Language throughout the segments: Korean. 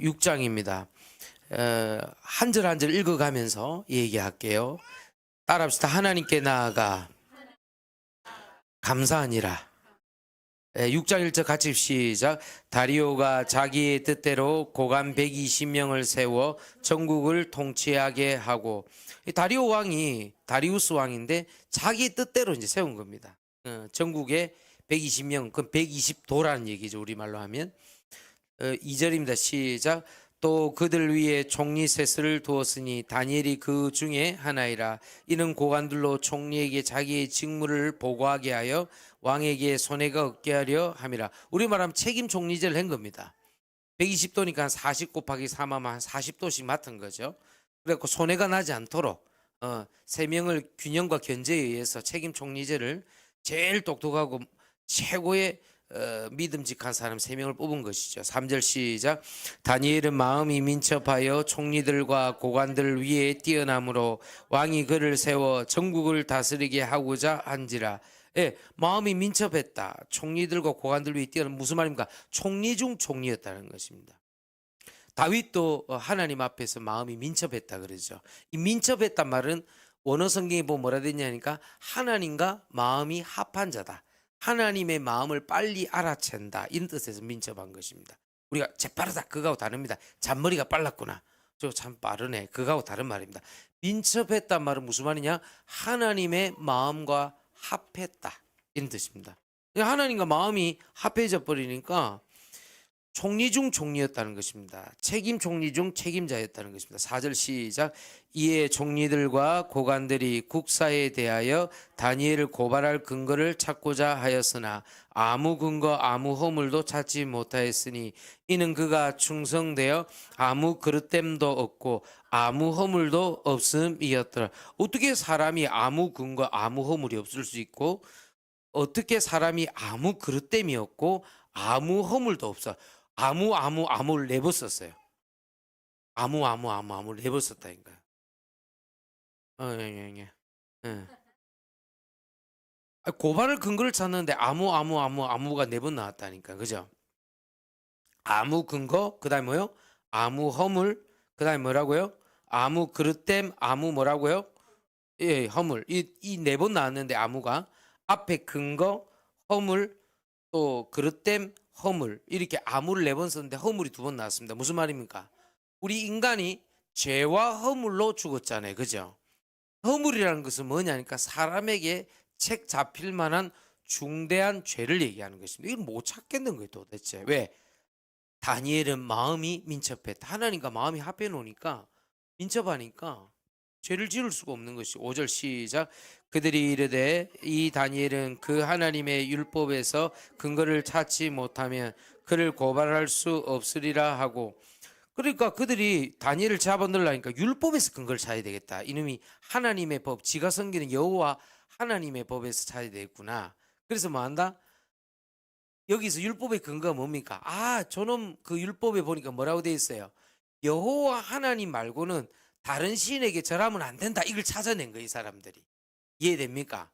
6장입니다. 한 절 한 절 읽어가면서 얘기할게요. 따라합시다. 하나님께 나아가 감사하니라. 6장 1절 같이 시작. 다리오가 자기의 뜻대로 고관 120명을 세워 전국을 통치하게 하고 이 다리오 왕이 다리우스 왕인데 자기 뜻대로 이제 세운 겁니다. 어, 전국에 120명, 그럼 120도라는 얘기죠. 우리말로 하면. 어, 2절입니다. 시작. 또 그들 위에 총리 세스를 두었으니 다니엘이 그 중에 하나이라 이는 고관들로 총리에게 자기의 직무를 보고하게 하여 왕에게 손해가 없게 하려 함이라 우리 말하면 책임 총리제를 한 겁니다 120도니까 40 곱하기 3하면 한 40도씩 맡은 거죠 그래갖고 손해가 나지 않도록 어, 세 명을 균형과 견제에 의해서 책임 총리제를 제일 똑똑하고 최고의 어, 믿음직한 사람 세 명을 뽑은 것이죠. 3절 시작. 다니엘은 마음이 민첩하여 총리들과 고관들 위에 뛰어남으로 왕이 그를 세워 전국을 다스리게 하고자 한지라. 예, 마음이 민첩했다. 총리들과 고관들 위에 뛰어남 무슨 말입니까? 총리 중 총리였다는 것입니다. 다윗도 어, 하나님 앞에서 마음이 민첩했다 그러죠. 이 민첩했단 말은 원어 성경에 보면 뭐라 되냐니까 하나님과 마음이 합한 자다. 하나님의 마음을 빨리 알아챈다. 이런 뜻에서 민첩한 것입니다. 우리가 재빠르다. 그거하고 다릅니다. 잔머리가 빨랐구나. 저 참 빠르네. 그거하고 다른 말입니다. 민첩했단 말은 무슨 말이냐? 하나님의 마음과 합했다. 이런 뜻입니다. 하나님과 마음이 합해져 버리니까 총리 중 총리였다는 것입니다. 책임 총리 중 책임자였다는 것입니다. 4절 시작. 이에 총리들과 고관들이 국사에 대하여 다니엘을 고발할 근거를 찾고자 하였으나 아무 근거 아무 허물도 찾지 못하였으니 이는 그가 충성되어 아무 그릇됨도 없고 아무 허물도 없음이었더라. 어떻게 사람이 아무 근거 아무 허물이 없을 수 있고 어떻게 사람이 아무 그릇됨이 없고 아무 허물도 없어. 아무 아무 아무를 내버렸어요. 아무 아무 아무 아무를 내버렸다니까요. 어, 예, 예, 예. 예. 아, 고발을 근거를 찾는데 아무 아무 아무 아무가 네 번 나왔다니까, 그죠? 아무 근거, 그다음 뭐요? 아무 허물, 그다음 뭐라고요? 아무 그릇됨, 아무 뭐라고요? 예, 허물. 이 이 네 번 나왔는데 아무가 앞에 근거, 허물, 또 그릇됨, 허물 이렇게 아무를 네 번 썼는데 허물이 두 번 나왔습니다. 무슨 말입니까? 우리 인간이 죄와 허물로 죽었잖아요. 그죠? 허물이라는 것은 뭐냐니까 사람에게 책 잡힐 만한 중대한 죄를 얘기하는 것입니다. 이걸 못 찾겠는 거예요, 도대체. 왜? 다니엘은 마음이 민첩했다. 하나님과 마음이 합해 놓으니까 민첩하니까 죄를 지을 수가 없는 것이 5절 시작 그들이 이르되 이 다니엘은 그 하나님의 율법에서 근거를 찾지 못하면 그를 고발할 수 없으리라 하고 그러니까 그들이 다니엘을 잡아넣으려니까 율법에서 근거를 찾아야 되겠다. 이놈이 하나님의 법, 지가 섬기는 여호와 하나님의 법에서 찾아야 되겠구나. 그래서 뭐 한다? 여기서 율법의 근거가 뭡니까? 아, 저놈 그 율법에 보니까 뭐라고 돼 있어요? 여호와 하나님 말고는 다른 신에게 절하면 안 된다. 이걸 찾아낸 거예요, 이 사람들이. 이해됩니까?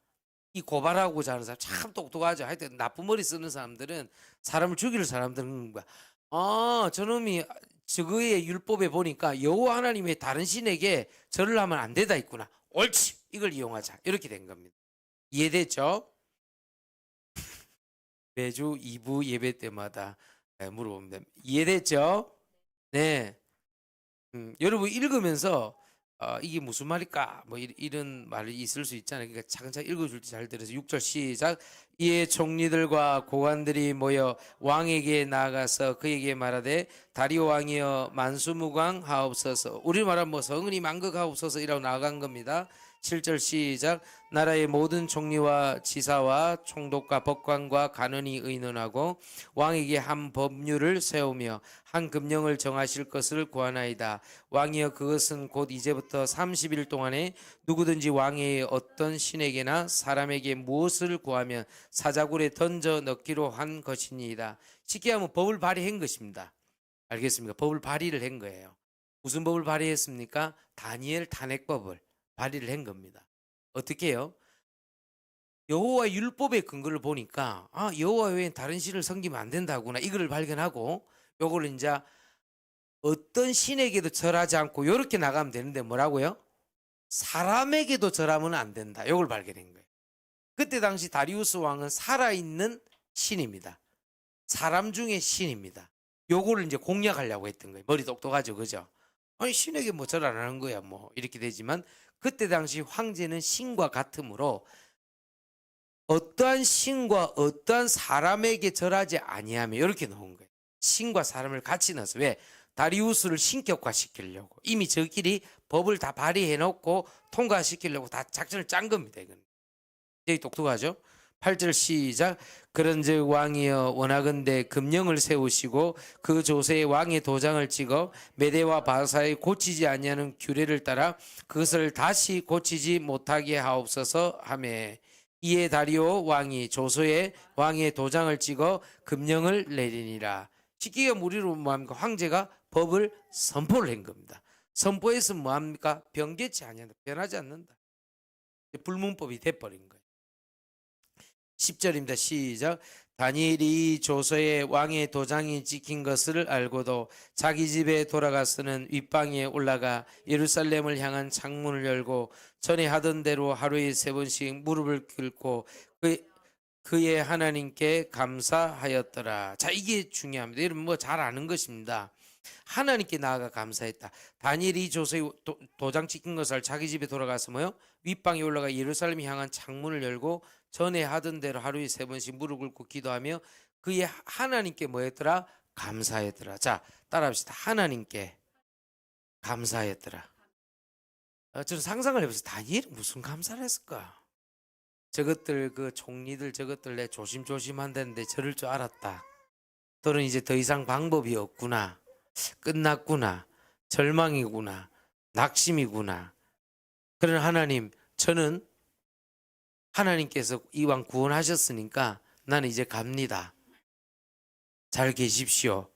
이 고발하고자 하는 사람 참 똑똑하죠. 하여튼 나쁜 머리 쓰는 사람들은 사람을 죽일 사람들은 거야. 아, 저놈이 저거의 율법에 보니까 여호와 하나님의 다른 신에게 절을 하면 안 되다 있구나. 옳지. 이걸 이용하자. 이렇게 된 겁니다. 이해됐죠? 매주 2부 예배 때마다 예, 물어봅니다. 이해됐죠? 네. 음, 여러분 읽으면서 어, 이게 무슨 말일까? 뭐 이, 이런 말이 있을 수 있잖아요. 그러니까 차근차근 읽어줄 때 잘 들어서 6절 시작. 이에 총리들과 고관들이 모여 왕에게 나아가서 그에게 말하되 다리오 왕이여 만수무강 하옵소서. 우리 말하면 뭐 성은이 만극하옵소서 이라고 나아간 겁니다. 7절 시작 나라의 모든 총리와 지사와 총독과 법관과 간원이 의논하고 왕에게 한 법률을 세우며 한 금령을 정하실 것을 구하나이다 왕이여 그것은 곧 이제부터 30일 동안에 누구든지 왕의 어떤 신에게나 사람에게 무엇을 구하면 사자굴에 던져 넣기로 한 것이니이다 쉽게 하면 법을 발의한 것입니다 알겠습니까 법을 발의를 한 거예요 무슨 법을 발의했습니까 다니엘 탄핵법을 발의를 한 겁니다. 어떻게 해요? 여호와 율법의 근거를 보니까 아 여호와 외엔 다른 신을 섬기면 안 된다구나 이거를 발견하고 요걸 이제 어떤 신에게도 절하지 않고 이렇게 나가면 되는데 뭐라고요? 사람에게도 절하면 안 된다. 이걸 발견한 거예요. 그때 당시 다리우스 왕은 살아있는 신입니다. 사람 중에 신입니다. 요거를 이제 공략하려고 했던 거예요. 머리 똑똑하죠, 그죠? 아니 신에게 뭐 절 안 하는 거야, 뭐 이렇게 되지만 그때 당시 황제는 신과 같으므로 어떠한 신과 어떠한 사람에게 절하지 아니하며 이렇게 놓은 거예요. 신과 사람을 같이 넣어서 왜 다리우스를 신격화 시키려고 이미 저끼리 법을 다 발의해 놓고 통과시키려고 다 작전을 짠 겁니다. 이건 되게 똑똑하죠. 8절 시작. 그런즉 왕이여 원하건대 금령을 세우시고 그 조세에 왕의 도장을 찍어 메대와 바사에 고치지 아니하는 규례를 따라 그것을 다시 고치지 못하게 하옵소서 하매. 이에 다리오 왕이 조서에 왕의 도장을 찍어 금령을 내리니라. 시기가 무리로 뭐합니까? 황제가 법을 선포를 한 겁니다. 선포해서 뭐합니까? 변개치 아니한다. 변하지 않는다. 불문법이 돼버린 거예요 10절입니다. 시작. 다니엘이 조서에 왕의 도장이 찍힌 것을 알고도 자기 집에 돌아가서는 윗방에 올라가 예루살렘을 향한 창문을 열고 전에 하던 대로 하루에 세 번씩 무릎을 꿇고 그, 그의 하나님께 감사하였더라. 자, 이게 중요합니다. 여러분 뭐 잘 아는 것입니다. 하나님께 나아가 감사했다. 다니엘이 도- 도장 찍힌 것을 자기 집에 돌아가서 뭐요? 윗방에 올라가 예루살렘 향한 창문을 열고 전에 하던 대로 하루에 세 번씩 무릎 꿇고 기도하며 그의 하나님께 뭐했더라? 감사했더라. 자, 따라합시다. 하나님께 감사했더라. 어, 저는 상상을 해보세요. 다니엘은 무슨 감사를 했을까? 저것들 그 총리들 저것들 내 조심조심 한다는데 저럴 줄 알았다. 또는 이제 더 이상 방법이 없구나. 끝났구나. 절망이구나. 낙심이구나. 그러나 하나님, 저는 하나님께서 이왕 구원하셨으니까 나는 이제 갑니다. 잘 계십시오.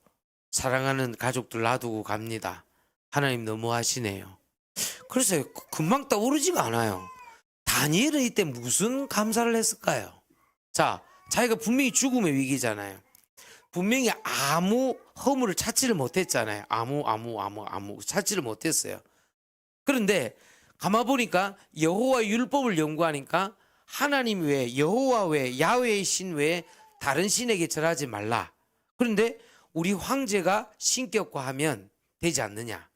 사랑하는 가족들 놔두고 갑니다. 하나님 너무 하시네요. 그래서 그- 금방 떠오르지가 않아요. 다니엘은 이때 무슨 감사를 했을까요? 자, 자기가 분명히 죽음의 위기잖아요. 분명히 아무 허물을 찾지를 못했잖아요. 아무 아무 아무 아무 찾지를 못했어요. 그런데 가만 보니까 여호와 율법을 연구하니까 하나님 외에 여호와 외에 야훼의 신 외에 다른 신에게 절하지 말라. 그런데 우리 황제가 신격화하면 되지 않느냐?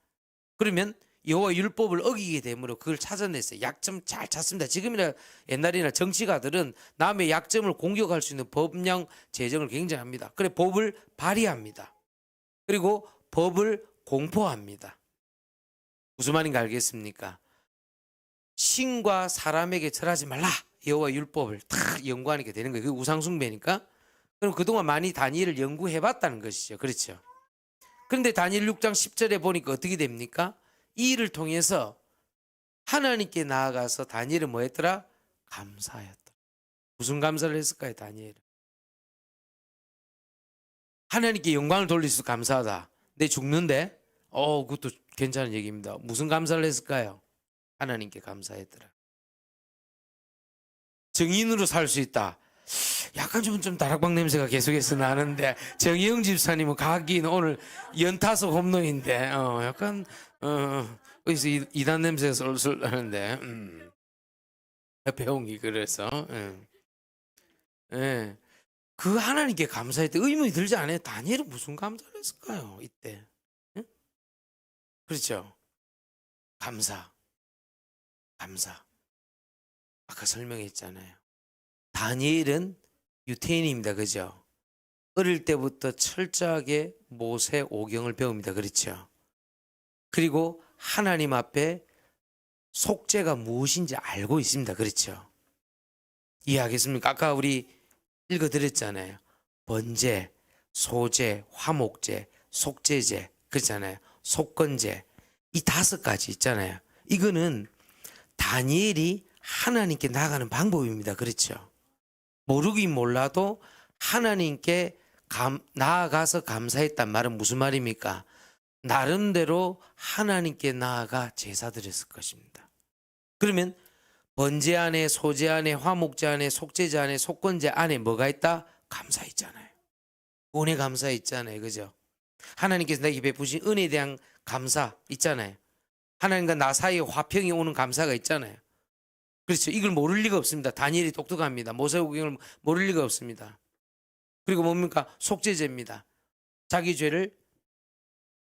그러면 여호와 율법을 어기게 되므로 그걸 찾아냈어요. 약점 잘 찾습니다. 지금이나 옛날이나 정치가들은 남의 약점을 공격할 수 있는 법령 제정을 굉장히 합니다. 그래 법을 발의합니다. 그리고 법을 공포합니다. 무슨 말인가 알겠습니까? 신과 사람에게 절하지 말라. 여호와 율법을 탁 연구하니까 되는 거예요. 그게 우상숭배니까. 그럼 그동안 많이 다니엘을 연구해 봤다는 것이죠. 그렇죠. 그런데 다니엘 6장 10절에 보니까 어떻게 됩니까? 이 일을 통해서 하나님께 나아가서 다니엘은 뭐 했더라? 감사하였다. 무슨 감사를 했을까요, 다니엘은? 하나님께 영광을 돌릴 수 감사하다. 내 죽는데? 어, 그것도 괜찮은 얘기입니다. 무슨 감사를 했을까요? 하나님께 감사했더라. 정인으로 살 수 있다. 약간 좀, 좀 다락방 냄새가 계속해서 나는데 정희영 집사님은 가긴 오늘 연타석 홈런인데 어, 약간 어, 어디서 이- 이단 냄새가 솔솔 나는데 음. 배웅이 그래서 예. 예. 그 하나님께 감사했대 의문이 들지 않아요? 다니엘은 무슨 감사를 했을까요? 이때 예? 그렇죠? 감사 감사 아까 설명했잖아요. 다니엘은 유태인입니다. 그죠? 어릴 때부터 철저하게 모세 오경을 배웁니다. 그렇죠? 그리고 하나님 앞에 속죄가 무엇인지 알고 있습니다. 그렇죠? 이해하겠습니까? 아까 우리 읽어드렸잖아요. 번제, 소제, 화목제, 속죄제, 그렇잖아요. 속건제. 이 다섯 가지 있잖아요. 이거는 다니엘이 하나님께 나가는 방법입니다. 그렇죠? 모르긴 몰라도 하나님께 감, 나아가서 감사했단 말은 무슨 말입니까? 나름대로 하나님께 나아가 제사 드렸을 것입니다. 그러면 번제 안에 소제 안에 화목제 안에 속죄제 안에 속건제 안에 뭐가 있다? 감사 있잖아요. 은혜 감사 있잖아요. 그죠? 하나님께서 내게 베푸신 은혜에 대한 감사 있잖아요. 하나님과 나 사이에 화평이 오는 감사가 있잖아요. 그렇죠. 이걸 모를 리가 없습니다. 다니엘이 똑똑합니다. 모세오경을 모를 리가 없습니다. 그리고 뭡니까? 속죄제입니다. 자기 죄를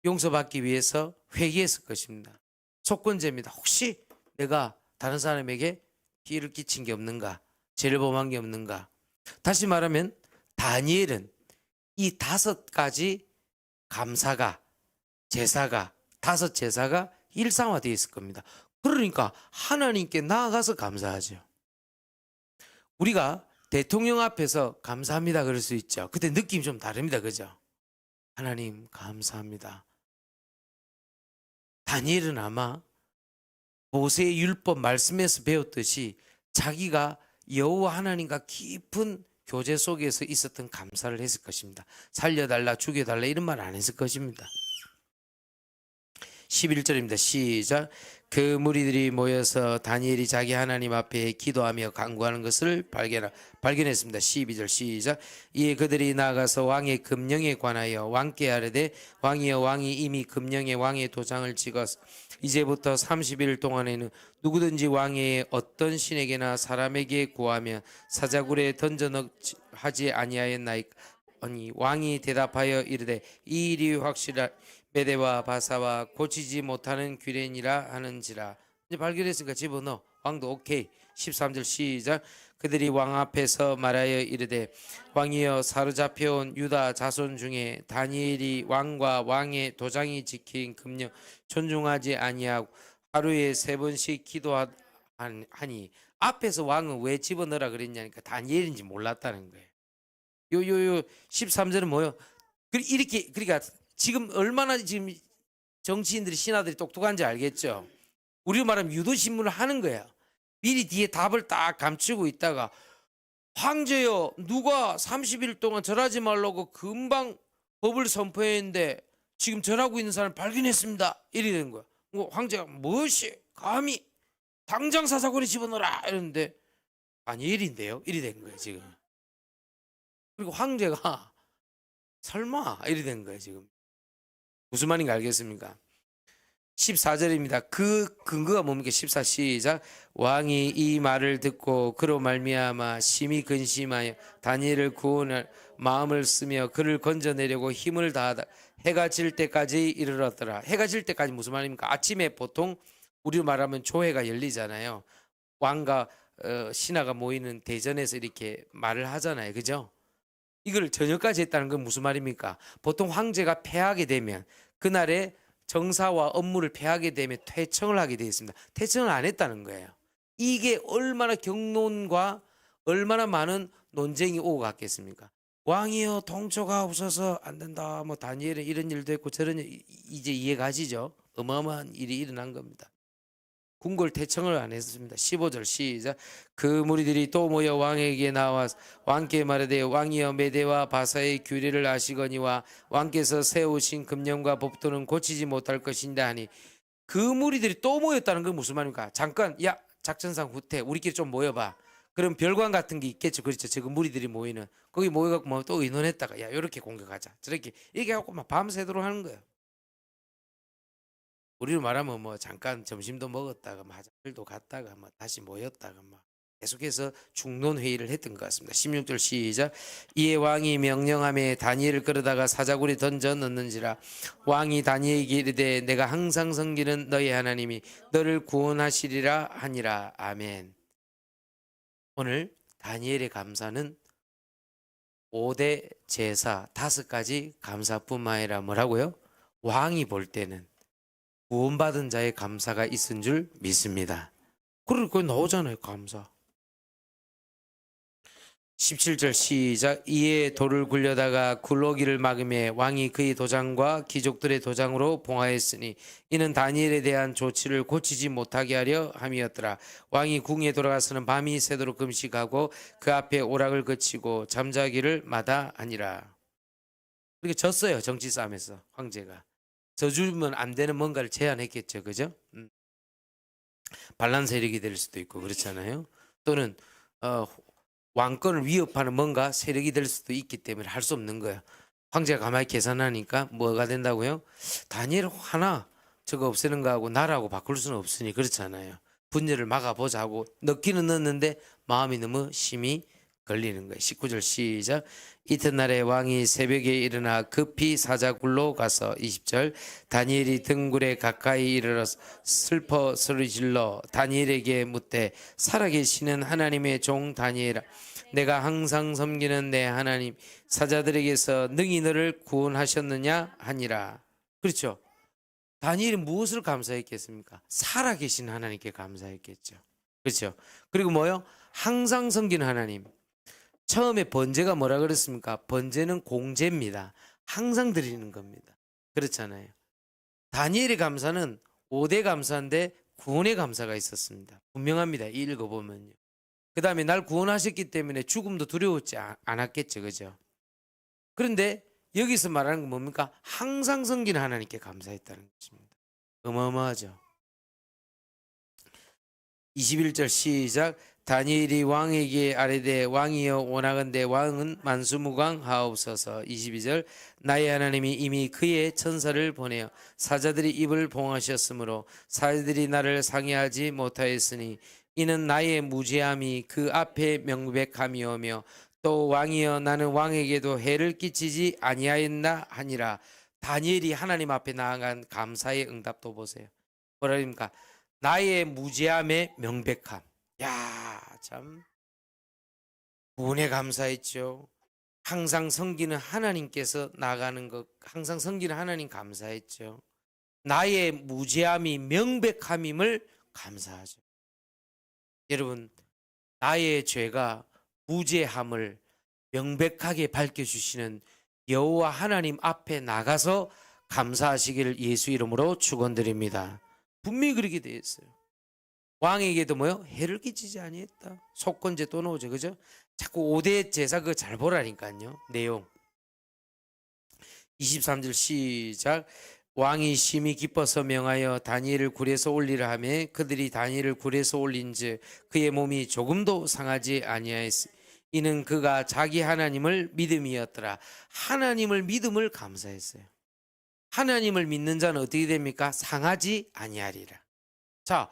용서받기 위해서 회개했을 것입니다. 속건제입니다. 혹시 내가 다른 사람에게 피해를 끼친 게 없는가? 죄를 범한 게 없는가? 다시 말하면 다니엘은 이 다섯 가지 감사가 제사가 다섯 제사가 일상화되어 있을 겁니다. 그러니까 하나님께 나아가서 감사하죠. 우리가 대통령 앞에서 감사합니다 그럴 수 있죠. 그때 느낌이 좀 다릅니다. 그죠? 하나님 감사합니다. 다니엘은 아마 모세의 율법 말씀에서 배웠듯이 자기가 여호와 하나님과 깊은 교제 속에서 있었던 감사를 했을 것입니다. 살려달라 죽여달라 이런 말 안 했을 것입니다. 11절입니다. 시작. 그 무리들이 모여서 다니엘이 자기 하나님 앞에 기도하며 간구하는 것을 발견, 발견했습니다. 12절 시작. 이에 그들이 나가서 왕의 금령에 관하여 왕께 아뢰되 왕이여 왕이 이미 금령에 왕의 도장을 찍어서 이제부터 30일 동안에는 누구든지 왕의 어떤 신에게나 사람에게 구하면 사자굴에 던져 넣지 아니하였나이까 아니 왕이 대답하여 이르되 이 일이 확실하 메대와 바사와 고치지 못하는 규례니라 하는지라. 이제 발견했으니까 집어넣어. 왕도 오케이. 13절 시작. 그들이 왕 앞에서 말하여 이르되 왕이여 사로잡혀온 유다 자손 중에 다니엘이 왕과 왕의 도장이 지킨 금령 존중하지 아니하고 하루에 세 번씩 기도하니 앞에서 왕은 왜 집어넣으라 그랬냐니까 다니엘인지 몰랐다는 거예요 요 요 요 13절은 뭐요? 그 이렇게 그러니까 지금 얼마나 지금 정치인들이 신하들이 똑똑한지 알겠죠? 우리로 말하면 유도 신문을 하는 거야. 미리 뒤에 답을 딱 감추고 있다가 황제여 누가 30일 동안 절하지 말라고 금방 법을 선포했는데 지금 절하고 있는 사람을 발견했습니다. 된 거야. 뭐 황제가 무엇이 감히 당장 사사고리 집어넣어라 이러는데 아니 일인데요. 이래 된 거예요 지금. 그리고 황제가 설마 이래 된 거예요 지금. 무슨 말인가 알겠습니까? 14절입니다. 그 근거가 뭡니까? 14 시작. 왕이 이 말을 듣고 그로 말미암아 심히 근심하여 다니엘을 구원할 마음을 쓰며 그를 건져내려고 힘을 다하다 해가 질 때까지 이르렀더라. 해가 질 때까지 무슨 말입니까? 아침에 보통 우리로 말하면 조회가 열리잖아요. 왕과 어, 신하가 모이는 대전에서 이렇게 말을 하잖아요. 그죠? 이걸 저녁까지 했다는 건 무슨 말입니까? 보통 황제가 패하게 되면 그날에 정사와 업무를 패하게 되면 퇴청을 하게 되어 있습니다. 퇴청을 안 했다는 거예요. 이게 얼마나 경론과 얼마나 많은 논쟁이 오고 갔겠습니까? 왕이여 동초가 없어서 안 된다. 뭐 다니엘은 이런 일도 했고 저런 일 이- 이제 이해 가시죠? 어마어마한 일이 일어난 겁니다. 궁궐 대청을 안 했습니다. 15절 시작. 그 무리들이 또 모여 왕에게 나와 왕께 말하되 왕이여 메대와 바사의 규례를 아시거니와 왕께서 세우신 금령과 법도는 고치지 못할 것인다 하니 그 무리들이 또 모였다는 건 무슨 말입니까? 잠깐 야 작전상 후퇴 우리끼리 좀 모여봐. 그럼 별관 같은 게 있겠죠. 그렇죠. 지금 무리들이 모이는 거기 모여갖고 뭐 또 의논했다가 야 이렇게 공격하자. 저렇게 이렇게 하고 막 밤새도록 하는 거예요. 우리로 말하면 뭐 잠깐 점심도 먹었다가 뭐 화장실도 갔다가 뭐 다시 모였다가 뭐 계속해서 중론 회의를 했던 것 같습니다. 16절 시작. 이에 왕이 명령함에 다니엘을 끌어다가 사자굴에 던져 넣는지라 왕이 다니엘에게 이르되 내가 항상 섬기는 너희 하나님이 너를 구원하시리라 하니라. 아멘. 오늘 다니엘의 감사는 5대 제사 다섯 가지 감사뿐만 아니라 뭐라고요? 왕이 볼 때는 구원받은 자의 감사가 있은 줄 믿습니다. 그리고 그 나오잖아요, 감사. 17절 시작 이에 돌을 굴려다가 굴러기를 막음에 왕이 그의 도장과 귀족들의 도장으로 봉하였으니 이는 다니엘에 대한 조치를 고치지 못하게 하려 함이었더라 왕이 궁에 돌아가서는 밤이 새도록 금식하고 그 앞에 오락을 거치고 잠자기를 마다하니라 그렇게 졌어요 정치 싸움에서 황제가 져주면 안 되는 뭔가를 제안했겠죠 그죠 음. 반란 세력이 될 수도 있고 그렇잖아요 또는 어, 왕권을 위협하는 뭔가 세력이 될 수도 있기 때문에 할 수 없는 거예요. 황제가 가만히 계산하니까 뭐가 된다고요? 다니엘 하나 저거 없애는 거하고 나라고 바꿀 수는 없으니 그렇잖아요. 분열을 막아보자 하고 넣기는 넣었는데 마음이 너무 심히 걸리는 거예요. 19절 시작. 이튿날에 왕이 새벽에 일어나 급히 사자굴로 가서 20절 다니엘이 등굴에 가까이 이르러서 슬퍼 소리질러 다니엘에게 묻되 살아계시는 하나님의 종 다니엘아 내가 항상 섬기는 내 하나님 사자들에게서 능히 너를 구원하셨느냐 하니라. 그렇죠. 다니엘이 무엇을 감사했겠습니까? 살아계신 하나님께 감사했겠죠. 그렇죠. 그리고 뭐요? 항상 섬기는 하나님. 처음에 번제가 뭐라 그랬습니까? 번제는 공제입니다. 항상 드리는 겁니다. 그렇잖아요. 다니엘의 감사는 5대 감사인데 구원의 감사가 있었습니다. 분명합니다. 읽어보면요. 그 다음에 날 구원하셨기 때문에 죽음도 두려웠지 아- 않았겠죠. 그죠? 그런데 여기서 말하는 건 뭡니까? 항상 섬기는 하나님께 감사했다는 것입니다. 어마어마하죠. 21절 시작 다니엘이 왕에게 아뢰되 왕이여 원하건대 왕은 만수무강 하옵소서. 22절 나의 하나님이 이미 그의 천사를 보내어 사자들이 입을 봉하셨으므로 사자들이 나를 상해하지 못하였으니 이는 나의 무죄함이 그 앞에 명백함이오며 또 왕이여 나는 왕에게도 해를 끼치지 아니하였나 하니라. 다니엘이 하나님 앞에 나아간 감사의 응답도 보세요. 뭐라 합니까? 나의 무죄함의 명백함. 야, 참. 구원에 감사했죠. 항상 섬기는 하나님께서 나가는 것, 항상 섬기는 하나님 감사했죠. 나의 무죄함이 명백함임을 감사하죠. 여러분, 나의 죄가 무죄함을 명백하게 밝혀주시는 여호와 하나님 앞에 나가서 감사하시기를 예수 이름으로 축원드립니다. 분명히 그렇게 되어 있어요. 왕에게도 뭐요? 해를 끼치지 아니했다. 속건제 또 나오죠. 그죠? 자꾸 5대 제사 그거 잘 보라니까요. 내용. 23절 시작. 왕이 심히 기뻐서 명하여 다니엘을 굴에서 올리라 하며 그들이 다니엘을 굴에서 올린즉 그의 몸이 조금도 상하지 아니하였으. 이는 그가 자기 하나님을 믿음이었더라. 하나님을 믿음을 감사했어요. 하나님을 믿는 자는 어떻게 됩니까? 상하지 아니하리라. 자,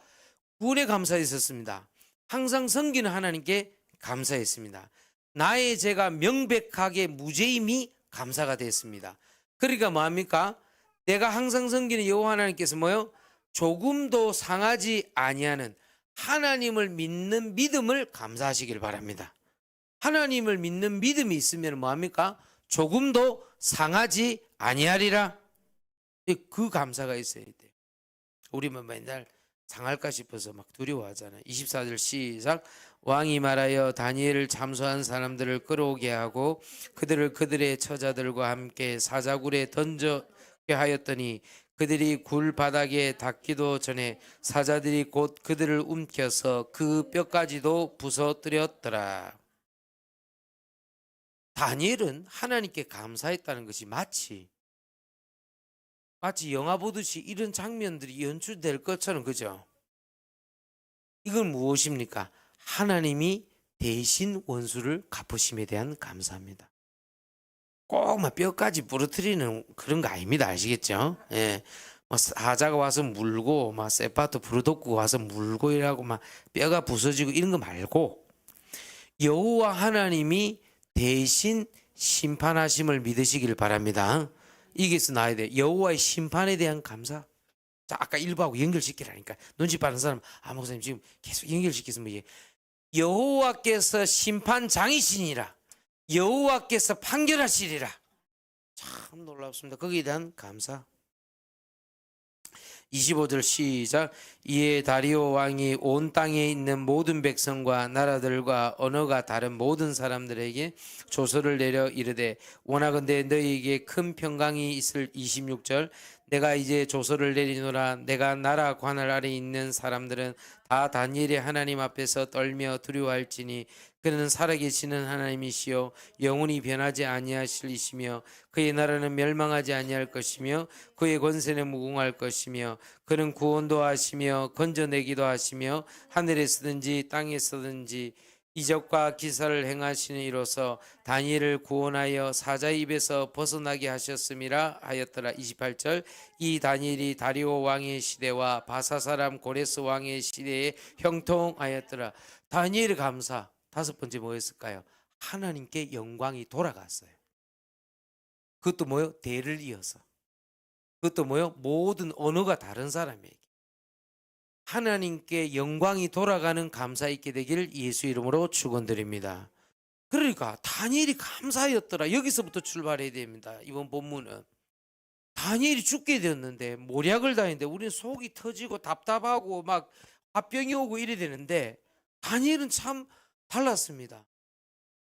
구원에 감사했었습니다. 항상 섬기는 하나님께 감사했습니다. 나의 죄가 명백하게 무죄임이 감사가 됐습니다. 그러니까 뭐합니까? 내가 항상 섬기는 여호와 하나님께서 뭐요? 조금도 상하지 아니하는 하나님을 믿는 믿음을 감사하시길 바랍니다. 하나님을 믿는 믿음이 있으면 뭐합니까? 조금도 상하지 아니하리라. 그 감사가 있어야 돼요. 우리만 맨날 상할까 싶어서 막 두려워하잖아요. 24절 시작. 왕이 말하여 다니엘을 참소한 사람들을 끌어오게 하고 그들을 그들의 처자들과 함께 사자굴에 던져게 하였더니 그들이 굴 바닥에 닿기도 전에 사자들이 곧 그들을 움켜서 그 뼈까지도 부서뜨렸더라. 다니엘은 하나님께 감사했다는 것이 마치 마치 영화 보듯이 이런 장면들이 연출될 것처럼 그죠? 이건 무엇입니까? 하나님이 대신 원수를 갚으심에 대한 감사입니다. 꼭막 뼈까지 부러뜨리는 그런 거 아닙니다. 아시겠죠? 예. 뭐 사자가 와서 물고 막 세파트 부르독구 와서 물고 이라고 막 뼈가 부서지고 이런 거 말고 여호와 하나님이 대신 심판하심을 믿으시길 바랍니다. 이게서 나야 돼. 여호와의 심판에 대한 감사. 자, 아까 일부하고 연결시키라니까. 눈치 빠른 사람, 아, 목사님 지금 계속 이게. 여호와께서 심판장이시니라. 여호와께서 판결하시리라. 참 놀랍습니다. 거기에 대한 감사. 25절 시작. 이에 다리오 왕이 온 땅에 있는 모든 백성과 나라들과 언어가 다른 모든 사람들에게 조서를 내려 이르되 원하건대 너희에게 큰 평강이 있을 26절. 내가 이제 조서를 내리노라. 내가 나라 관할 아래 있는 사람들은 다 다니엘의 하나님 앞에서 떨며 두려워할지니 그는 살아계시는 하나님이시요 영원히 변하지 아니하실 이시며 그의 나라는 멸망하지 아니할 것이며 그의 권세는 무궁할 것이며 그는 구원도 하시며 건져내기도 하시며 하늘에서든지 땅에서든지 이적과 기사를 행하시는 이로써 다니엘을 구원하여 사자의 입에서 벗어나게 하셨음이라 하였더라. 28절. 이 다니엘이 다리오 왕의 시대와 바사 사람 고레스 왕의 시대에 형통하였더라. 다니엘의 감사 다섯 번째 뭐였을까요? 하나님께 영광이 돌아갔어요. 그것도 뭐요? 대를 이어서. 그것도 뭐요? 모든 언어가 다른 사람에게. 하나님께 영광이 돌아가는 감사 있게 되기를 예수 이름으로 축원드립니다. 그러니까 다니엘이 감사였더라. 여기서부터 출발해야 됩니다. 이번 본문은 다니엘이 죽게 되었는데 모략을 당했는데 우리는 속이 터지고 답답하고 막 화병이 오고 이래 되는데 다니엘은 참 달랐습니다.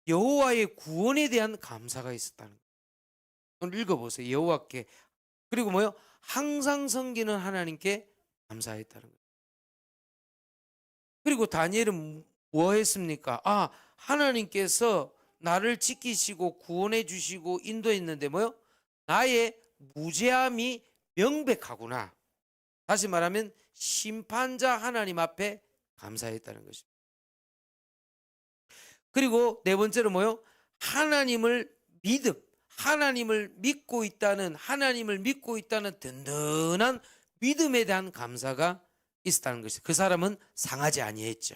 여호와의 구원에 대한 감사가 있었다는 거예요. 오늘 읽어보세요. 여호와께 그리고 뭐요? 항상 섬기는 하나님께 감사했다는 거예요. 그리고 다니엘은 뭐 했습니까? 아, 하나님께서 나를 지키시고 구원해 주시고 인도했는데 뭐요? 나의 무죄함이 명백하구나. 다시 말하면 심판자 하나님 앞에 감사했다는 것입니다. 그리고 네 번째로 뭐요? 하나님을 믿음, 하나님을 믿고 있다는 하나님을 믿고 있다는 든든한 믿음에 대한 감사가 있었다는 것이 그 사람은 상하지 아니했죠.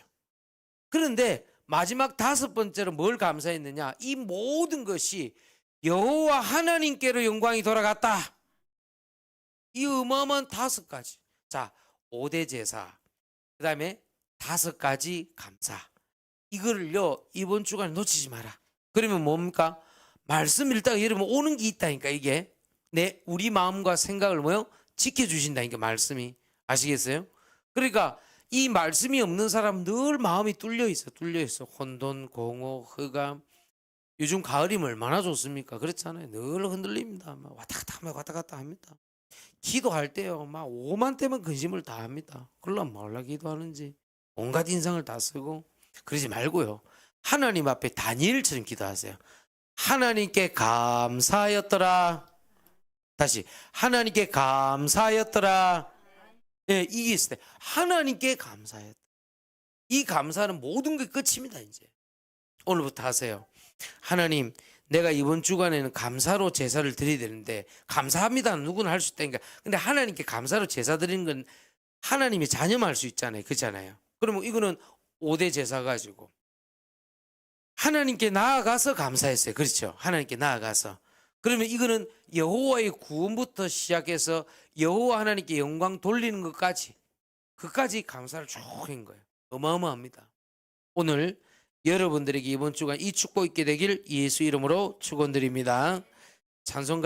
그런데 마지막 다섯 번째로 뭘 감사했느냐? 이 모든 것이 여호와 하나님께로 영광이 돌아갔다. 이 어마어마한 다섯 가지. 자, 오대 제사. 그다음에 다섯 가지 감사. 이거를요 이번 주간에 놓치지 마라. 그러면 뭡니까? 말씀 읽다가 여러분 오는 게 있다니까 이게. 내 우리 마음과 생각을 뭐요? 지켜주신다니까 말씀이. 아시겠어요? 그러니까 이 말씀이 없는 사람 늘 마음이 뚫려 있어 뚫려 있어. 혼돈 공허 흑암. 요즘 가을이면 얼마나 좋습니까? 그렇잖아요. 늘 흔들립니다. 막 왔다 갔다 하면 왔다 갔다 합니다. 기도할 때요 막 오만 때만 근심을 다 합니다. 그러면 몰라 기도하는지 온갖 인상을 다 쓰고 그러지 말고요. 하나님 앞에 다니엘처럼 기도하세요. 하나님께 감사하였더라. 다시 하나님께 감사하였더라. 예, 이게 있을 때 하나님께 감사했다. 이 감사는 모든 게 끝입니다, 이제. 오늘부터 하세요. 하나님, 내가 이번 주간에는 감사로 제사를 드려야 되는데 감사합니다. 누구나 할 수 있다니까. 근데 하나님께 감사로 제사 드리는 건 하나님이 자념할 수 있잖아요. 그렇잖아요. 그러면 이거는 5대 제사 가지고 하나님께 나아가서 감사했어요. 그렇죠? 하나님께 나아가서. 그러면 이거는 여호와의 구원부터 시작해서 여호와 하나님께 영광 돌리는 것까지 그까지 감사를 쭉 한 거예요. 어마어마합니다. 오늘 여러분들에게 이번 주간 이 축복 있게 되길 예수 이름으로 축원드립니다. 찬송가